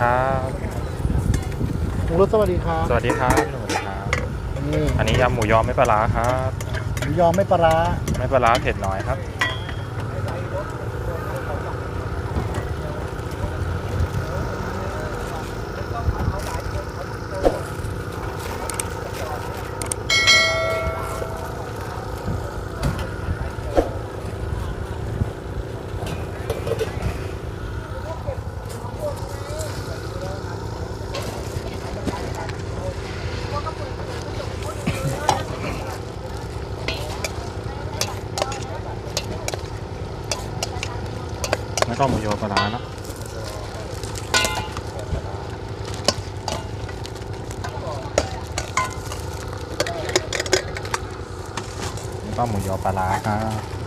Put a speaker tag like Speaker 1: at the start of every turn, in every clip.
Speaker 1: ครับ
Speaker 2: ลุงรุดสวัสดีครับ
Speaker 1: สวัสดีครับพี่หนุ่มสวัสดีครับ
Speaker 2: นี่
Speaker 1: อันนี้ยำหมูยอไม่ปลาร้าครับ
Speaker 2: หมูยอไม่ปลาร้า
Speaker 1: ไม่ปลาร้าเผ็ดน้อยครับ แล้วก็หมูยอปลาร้าเนะแล้วก็หมูยอปลาร้าครับ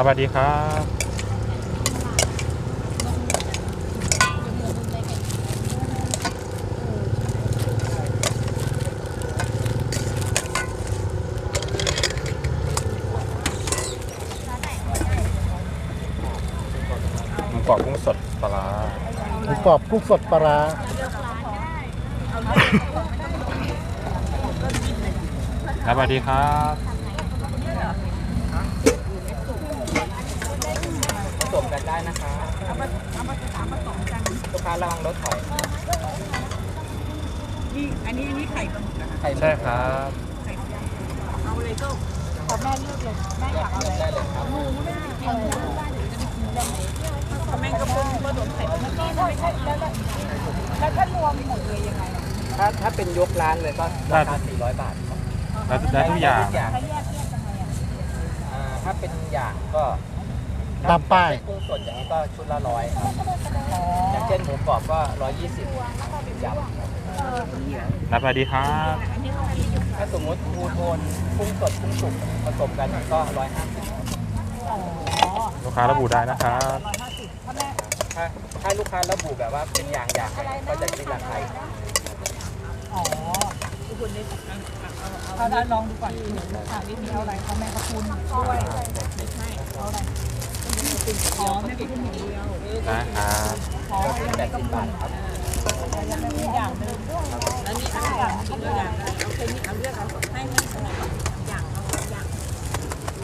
Speaker 1: สวัสดีครับหมูกรอบกุ้งสดปลาร้า
Speaker 2: หมูกรอบกุ้งสดปลาร้า
Speaker 1: สวัสดีครับ
Speaker 3: ผส มกันได้นะคะลูกค้าระวังรถถอย
Speaker 4: นี่อันนี้อันนี้ไข่ปลาหมึกนะคะ
Speaker 3: ไข่
Speaker 1: ใช่ครับ
Speaker 4: เอาเลยก็ขอแม่เลือกเลยแม่อยากเอาอะไร
Speaker 3: ได้เลยครับ
Speaker 4: ถ้าแม่กระปุกก็โดนไข่ปลาหมึกไม่ใช่แล้วแล้วแล้วถ้ารวมหมดเลยยังไง
Speaker 3: ถ้าถ้าเป็นยกร้านเลยก็ราคา400 บาทครับ
Speaker 1: แล้วได้ทุกอย่าง
Speaker 3: ได้ทุกอย่าง
Speaker 4: ถ้าแยกแยกยังไงอะ
Speaker 3: อ่าถ้าเป็นอย่างก็
Speaker 2: ตามป้าย
Speaker 3: กุ้งสดอย่างนี้ก็ชุดละร้อยครับ
Speaker 4: อ๋อ
Speaker 3: อย่างเช่นหมูกรอบก็120ยำ
Speaker 1: สวัสดีครับ
Speaker 3: ถ้าสมมติทูโทนกุ้งสดกุ้งสุกผสมกันก็150
Speaker 4: อ๋อ
Speaker 1: ลูกค้าระบุได้นะครับ
Speaker 4: ร้อยห้าสิบถ้าแม่
Speaker 3: ถ้าถ้าลูกค้าระบุแบบว่าเป็นอย่างอย่างก็จะคิดราคาอีก
Speaker 4: อ๋อทุกคนได้เอาเอาลองดูก่อนค่ะนี่มีเอาอะไรเอาแม่กระพุนด้วยไม่ใช่เอาอะไร อ๋อไม่เป็นอย่างเดียว
Speaker 1: นะครับ
Speaker 4: ขอ
Speaker 3: แปดสิบบาทครับ
Speaker 4: ยังไม่มีอย่างหนึ่งแล้วมีอะไรอย่างกินอย่างเอาเคยมีเอาเลือกเอาให้ให้อะไรอย่างเอาอย่าง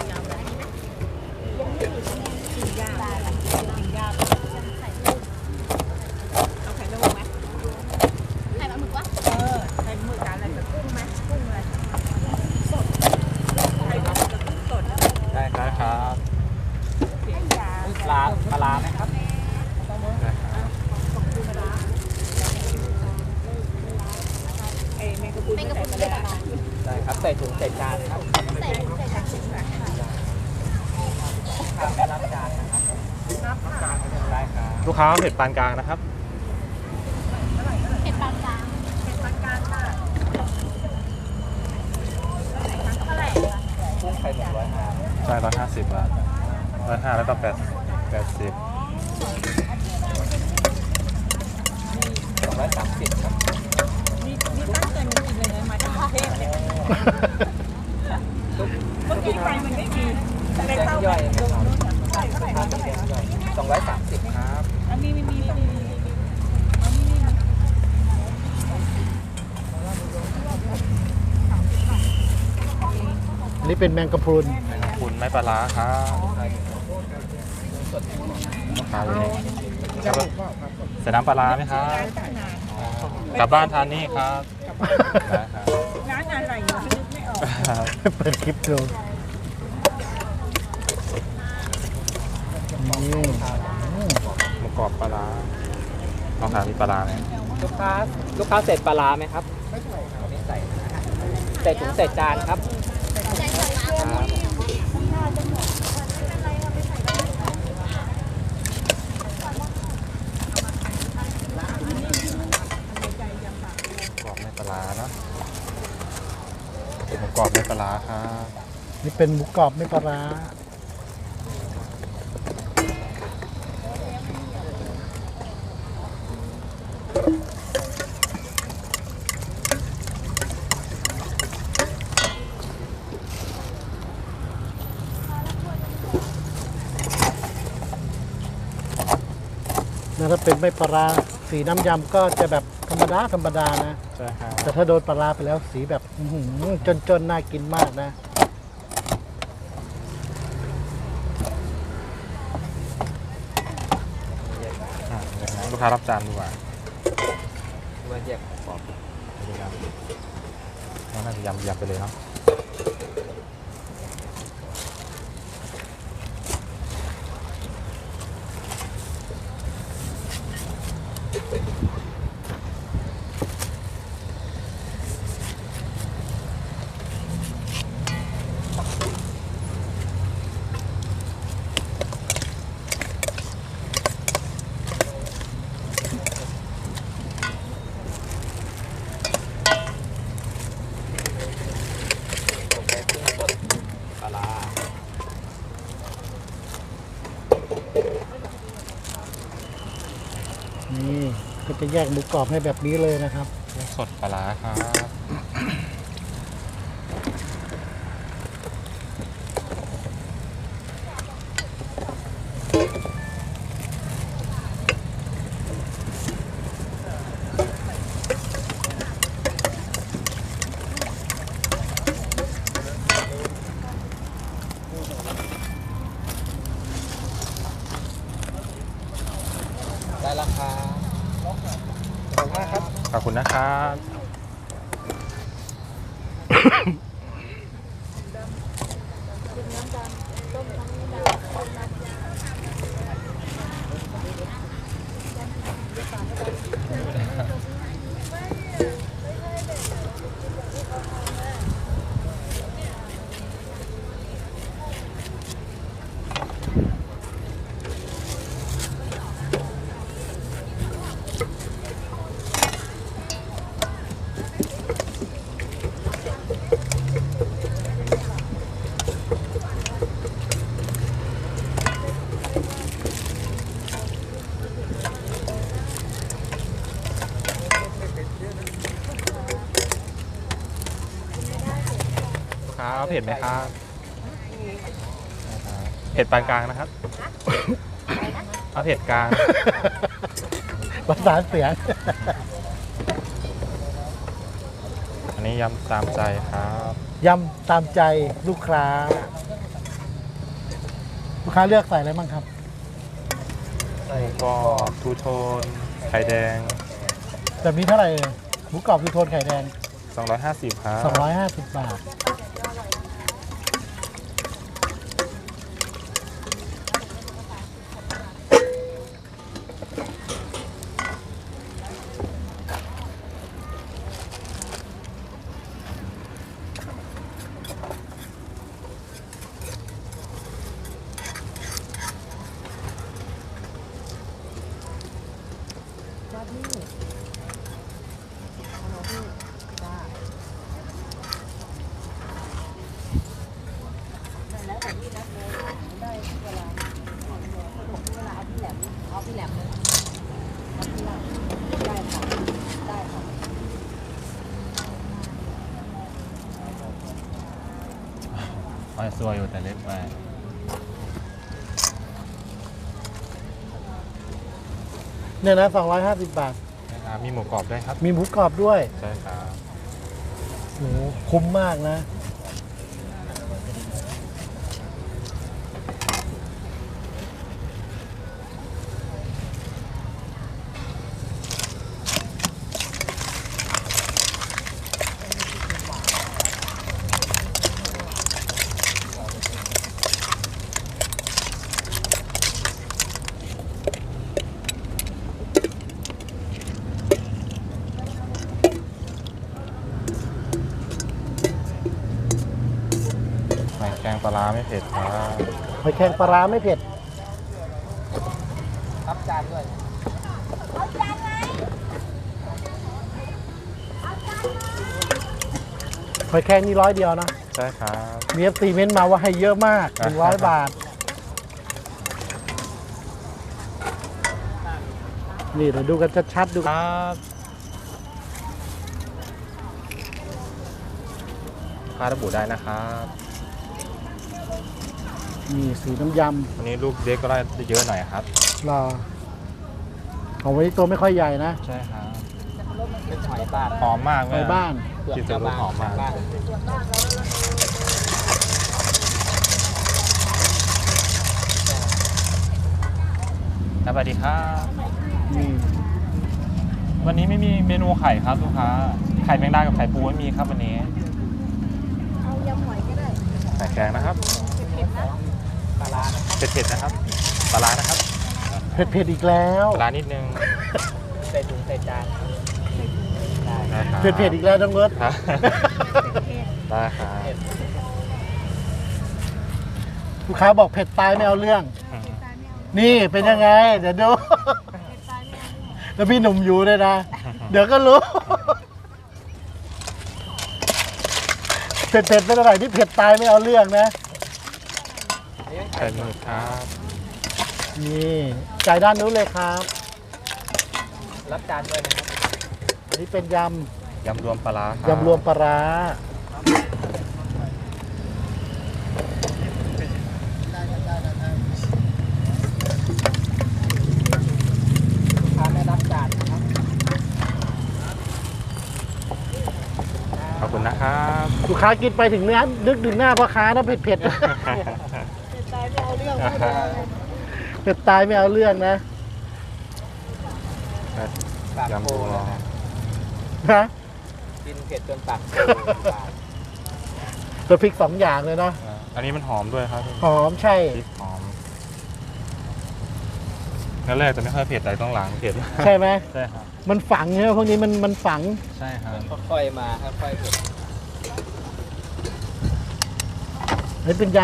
Speaker 4: อย่างอะไรยังไม่มีสี่อย่างสี่อย่างเอาไข่ลงไหม
Speaker 5: ไข่ปลาหมึกวะ
Speaker 4: เออไข่หมึกอะไรกับกุ้งไหมกุ้งอะไรสดไข่หมึกกับกุ้งสด
Speaker 3: ได้ค
Speaker 1: ได้
Speaker 3: รับ
Speaker 1: ครับ
Speaker 4: เสียยา
Speaker 3: ปลาปลาร้าไหมครับ
Speaker 1: ได้ครับ
Speaker 4: เอ้แมงกะพรุน
Speaker 5: แมงกะพรุน
Speaker 4: ใส่
Speaker 5: ไม่
Speaker 4: ไป
Speaker 5: ได้
Speaker 4: แล้ว
Speaker 3: ได้ครับ ใส่ถุงใส่จานครับ
Speaker 5: ใส่ใส่ถุง
Speaker 3: ครับไม่รับจานนะครับได้ครับ
Speaker 1: ลูกค้า เผ็ดปานกลางนะครับ
Speaker 5: เผ็ดปานกลาง
Speaker 4: เป็นปานกลางค่ะ
Speaker 5: เท่าไหร่คะ
Speaker 3: กุ้งไข่หนึ่งร้อยห้า
Speaker 1: ใช่ร้อยห้าสิบบาทร้อยห้าแล้วก็แปดแปดสิบ
Speaker 3: สองร้อยสามสิบครับ
Speaker 4: นี่นี่ตั้งใจมากินเลยนะมาจากกรุงเทพเนี่ยเมื่อกี้ไปมันไม่มีแต่
Speaker 3: แจ้ง
Speaker 4: เข้า
Speaker 3: ย่อยนะ
Speaker 4: ล
Speaker 3: ค
Speaker 4: ง
Speaker 3: รับ
Speaker 4: นู่นอะใส่เท่าไหร่
Speaker 3: ค่า
Speaker 4: เท่าไหร่
Speaker 3: แจ้งย่อยสองร้อยสามสิบครับ
Speaker 4: อันนี้ อันนี้
Speaker 2: เป็นแมงกะพรุน
Speaker 1: แมงกะพรุนไม้ปลาร้าครับครับใส่น้ำปลาร้าไหมครับกลับบ้านทานนี่ครับร้า
Speaker 4: นอะไรไม่ออก
Speaker 2: เปิดคลิปดู
Speaker 1: อบปลาร้าลองทานมีปลาร้าไหม
Speaker 3: ลูกค้าลูกค้าเสร็จปลาร้าไหมครับไม่ใส่ใส่ถุงใส่จานครับครับ
Speaker 1: กรอบไม่ปลาร้าเนอะหมูกรอบไม่ปลาร้าครับ
Speaker 2: นี่เป็นหมูกรอบไม่ปลาร้า เป็นไม่ปลาร้าสีน้ำยำก็จะแบบธรรมดาธรรมดานะ
Speaker 1: ใช่ครับ
Speaker 2: แต่ถ้าโดนปลาร้าไปแล้วสีแบบอื้อหือจนจนๆน่ากินมากนะ
Speaker 1: อะเดี๋ยวนะลูกค้ารับจานดีกว่า
Speaker 3: ว่าแยกกรอบ
Speaker 1: เดี๋ยวนะน่าจะยำยำไปเลยเนาะ
Speaker 3: ปลาร้า
Speaker 2: นี่ก็ จะแยกหมูกรอบให้แบบนี้เลยนะครับ
Speaker 1: สดปลาร้าครับ
Speaker 3: ได้ราคาขอบคุณมากครับ
Speaker 1: ขอบคุณนะครับ เอาเผ็ดไหมครับเผ็ดปานกลางนะครับเอาเผ็ดกลาง
Speaker 2: ประสานเสียง
Speaker 1: อันนี้ยำตามใจครับ
Speaker 2: ยำตามใจลูกค้า ลูกค้าเลือกใส่อะไรบ้างครับ
Speaker 1: หมูกรอบทูโทน ไข่แดง
Speaker 2: แบบนี้เท่าไหร่เอ่ยหมูกรอบคือโทนไข่แดง
Speaker 1: 250ครับ
Speaker 2: 250 บาท
Speaker 1: อ้อยซัวอยู่แต่เล็กไป
Speaker 2: เนี่ยนะ250 บาท
Speaker 1: นะครับมีหมูกรอบด้วยครับ
Speaker 2: มีหมูกรอบด้วย
Speaker 1: ใช่ครับ
Speaker 2: โหคุ้มมากนะ
Speaker 1: แกงปลาร้าไม่เผ็ดครับ
Speaker 2: หอยแครงปลาร้าไม่เผ็ด
Speaker 3: รับจานด้วย
Speaker 2: หอยแครงนี่ร้อยเดียวนะ
Speaker 1: ใช่ครับ
Speaker 2: มีเอฟซีเม้นต์มาว่าให้เยอะมากหนึ่งร้อยบาท นี่เดี๋ยวดูกันชัดๆดู
Speaker 1: ครับค่าระบุได้นะครับ
Speaker 2: นี่สีน้ำย
Speaker 1: วันนี้ลูกเด็กก็ได้เยอะหน่อยครับำ
Speaker 2: รอของวันนี้ตัวไม่ค่อยใหญ่นะ
Speaker 1: ใช่ครับ
Speaker 3: เป็นหอยบ้าน
Speaker 1: หอมมาก
Speaker 2: ในบ้าน
Speaker 3: เปลือก
Speaker 1: กิน
Speaker 3: จะ
Speaker 1: จะรู้
Speaker 3: บาง
Speaker 1: หอมมาก
Speaker 3: บ้าน
Speaker 1: สวัสดีครับ
Speaker 2: นี่
Speaker 1: วันนี้ไม่มีเมนูไข่ครับลูกค้า ไข่แมงดากับไข่ปูไม่มีครับวันนี้
Speaker 5: เอายำหอยก็ได้
Speaker 1: ไข่แกงนะครับ
Speaker 5: เผ็ดๆนะ
Speaker 3: ครับ
Speaker 1: ปลาร้านะครับ
Speaker 2: เผ็ดๆอีกแล้ว
Speaker 1: ปลาร้านิดนึง
Speaker 3: ใส่ถุงใส่จานครับได้
Speaker 1: ได้ครับ
Speaker 2: เผ็ดๆอีกแล้วน้องเอิร์ธ
Speaker 1: ครับ
Speaker 5: เผ็ด
Speaker 1: ได้ครับ
Speaker 2: ลูกค้าบอกเผ็ดตายไม่เอาเรื่อง
Speaker 1: อืม
Speaker 5: ๆตายไม่เอา
Speaker 2: นี่เป็นยังไง เดี๋ยวดู
Speaker 5: เผ็ดตายไม่เอา
Speaker 2: แล้วพี่หนุ่มอยู่ด้วยนะ เดี๋ยวก็รู้เผ็ดๆเป็นอะไรที่เผ็ดตายไม่เอาเรื่องนะ
Speaker 1: ไข่หมึกครับ
Speaker 2: นี่จ่ายด้านนู้นเลยครับ
Speaker 3: รับจานด้วยนะครับ
Speaker 2: อันนี้เป็นย
Speaker 1: ยำรวมปลาร้าคำรับ
Speaker 2: ยำรวมปลาร้า
Speaker 3: ลูกค้าไม่รับจานนะครับ
Speaker 1: ขอบคุณนะครับ
Speaker 2: ลูกค้ากินไปถึงเนื้อนึกถึงหน้าพ่อค้านะเผ็ดๆ
Speaker 5: เผ็ดตายไม่ เอาเรื่องพูดเลย
Speaker 2: เผ็ดตายไม่เอาเรื่องนะ
Speaker 3: ปาก
Speaker 1: ยำ
Speaker 3: โค
Speaker 1: รวม
Speaker 3: นะฮะ
Speaker 2: ฮะ
Speaker 3: กินเผ็ดจนปากโค
Speaker 2: ตัวพริกสองอย่างเลยเนาะ
Speaker 1: อันนี้มันหอมด้วยครับ
Speaker 2: หอมใช่
Speaker 1: พริกหอมงั้นแรกจะไม่ค่อยเผ็ดแต่ต้องหลังเผ็ด
Speaker 2: ใช่ไหม
Speaker 1: ใช่ครับ
Speaker 2: มันฝังเนี่ยพวกนี้มันมันฝัง
Speaker 1: ใช่ครับ
Speaker 3: ค่อยๆมาค่อยๆเผ็ด
Speaker 2: อันนี้เป็นย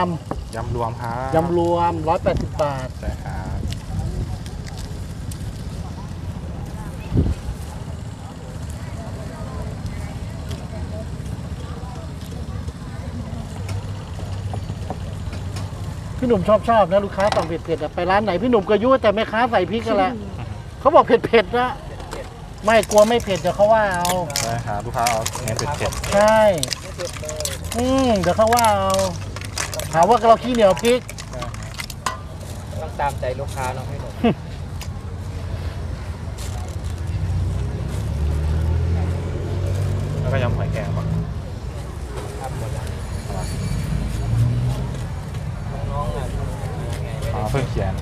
Speaker 1: ยำรวมครับำ
Speaker 2: ยำรวม 180 บาท
Speaker 1: ใช่ครับ
Speaker 2: พี่หนุ่มชอบชอบนะ ลูกค้าสั่งเผ็ดๆอะไปร้านไหนพี่หนุ่มก็ยั่วแต่แม่ค้าใส่พริกกันแหละเขาบอกเผ็ดๆนะไม่กลัวไม่เผ็ดเดี๋ยวเขาว่าเอา
Speaker 1: ใช่ครับลูกค้าเอาเน้นเผ็ด
Speaker 2: ใช่
Speaker 3: ไม่เผ็ดเลย
Speaker 2: อืมเดี๋ยวเขาว่าเอา หาว่าเราขี้เหนียวพริก
Speaker 1: ๆใช่ครับ
Speaker 3: ต้องตามใจลูกค้าเนาะพี่หนุ่ม
Speaker 1: แล้วก็ยำหอยแครงป่ะ
Speaker 3: ทำหมดแล้วน้องๆอะยังไงไม่
Speaker 1: อ๋อ
Speaker 3: ได้
Speaker 1: เพิ่งเขียน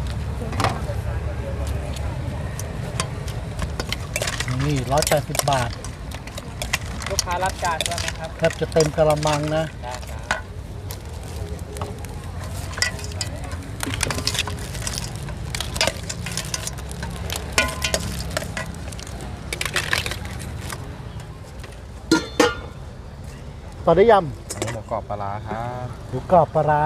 Speaker 2: นี่180บาท
Speaker 3: ลูกค้ารับจานด้วยนะครับ
Speaker 2: แทบจะเต็มกระมังนะ
Speaker 3: ได้ครับ
Speaker 2: ต่อได้ย
Speaker 1: อันนี้หมูกรอบปลาร้าครับำ
Speaker 2: หมูกรอบปลาร้า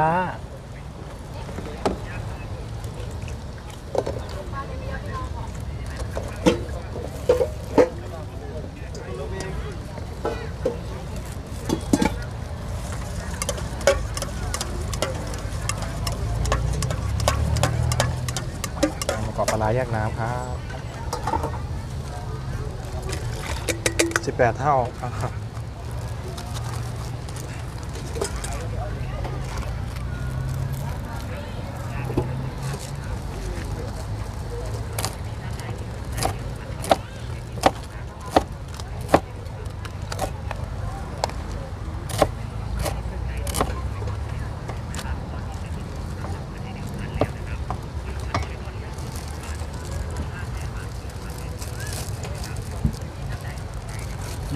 Speaker 1: หมูกรอบปลาร้าแยกน้ำครับ 18 เท่าครับ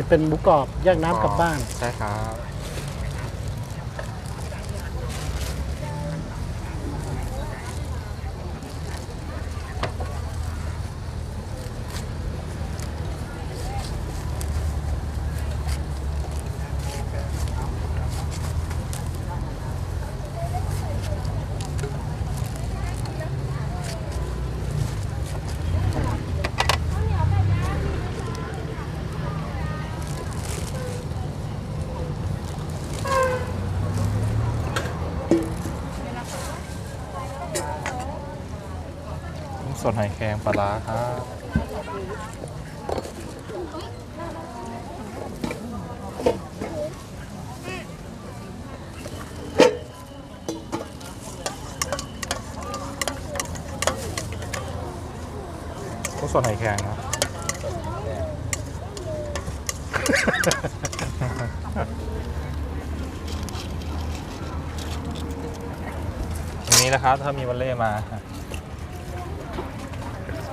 Speaker 2: จะเป็นหมูกรอบแยกน้ำกลับบ้าน
Speaker 1: ใช่ครับ สดหอยแครงปลาร้าครับกุ้งสดหอยแครงครับวันนี้นะครับถ้ามีวันเล่มา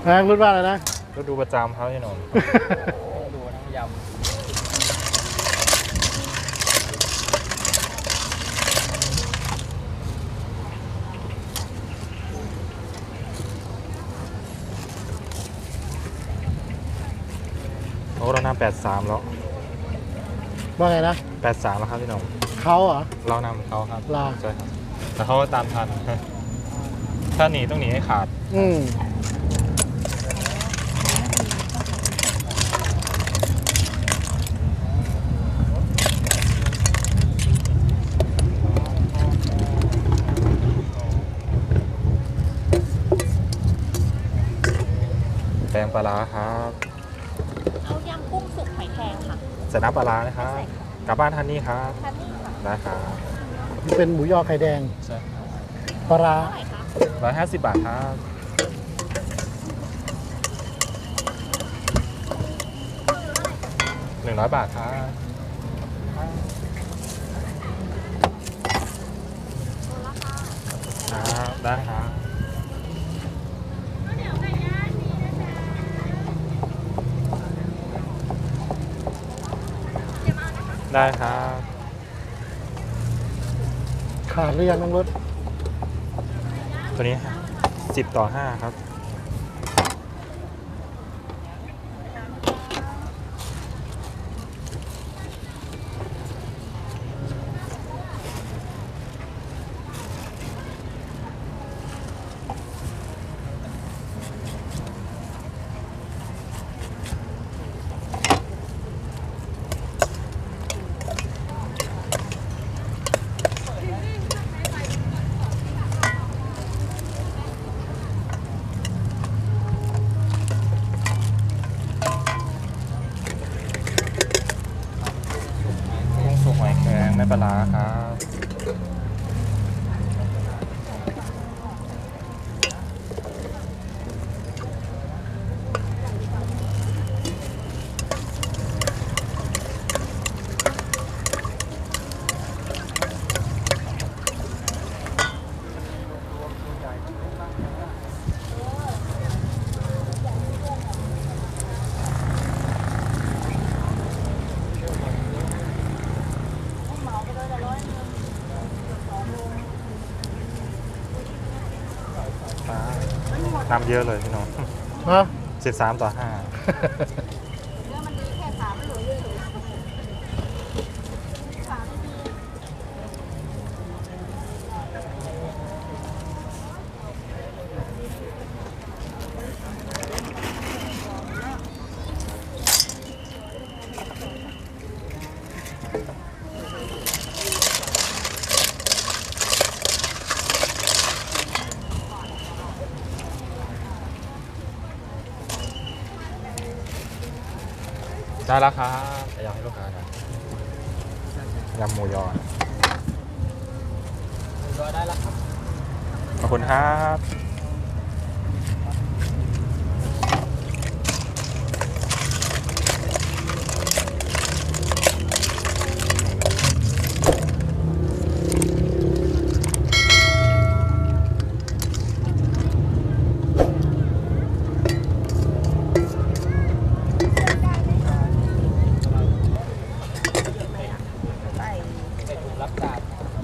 Speaker 2: แพงรุ่นว่าอะไรนะ
Speaker 1: ก็ดูประจำครับพี่หนุ่ม
Speaker 3: ดูน้ำย
Speaker 1: โอ้เรานำแปดสามแล้ว
Speaker 2: ว่าไงนะ
Speaker 1: แปดสามแล้วครับพี่หนุ่ม
Speaker 2: เขาเหรอ
Speaker 1: เรานำเขาครับ
Speaker 2: ลา
Speaker 1: ใช่ครับแต่เขาก็ตามทัน ถ้าหนีต้องหนีให้ขาด
Speaker 2: อืม
Speaker 1: แปลงปลาร้าครับ
Speaker 5: เอายำกุ้งสุกหอยแครงค่ะ
Speaker 1: ใส่น้ำปลาร้านะครับกลับบ้านทันนี่ครับ
Speaker 5: ทานนี่ค่ะ
Speaker 1: ได้ครับ
Speaker 2: นี่เป็นหมูยอไข่แดง
Speaker 1: ใช่
Speaker 2: ปลาร้า
Speaker 5: เท่าไหร่คะ
Speaker 1: ร้อยห้าสิบบาทครับหนึ่งร้อยบาทครับครับได้ครับ ได้ครับ
Speaker 2: ขาดหรือยังน้องรถ
Speaker 1: ตัวนี้สิบต่อห้าครับ กุ้งสุกหอยแครงไม่ปลาร้าครับ น้ำเยอะเลยพี่น้อง
Speaker 2: ฮะ
Speaker 1: สิบสามต่อห้า ได้แล้วครับอยากให้ลูกค้าหนะยำหมูยอนะำ
Speaker 3: รอได้แล้วครับ
Speaker 1: ขอบคุณครับ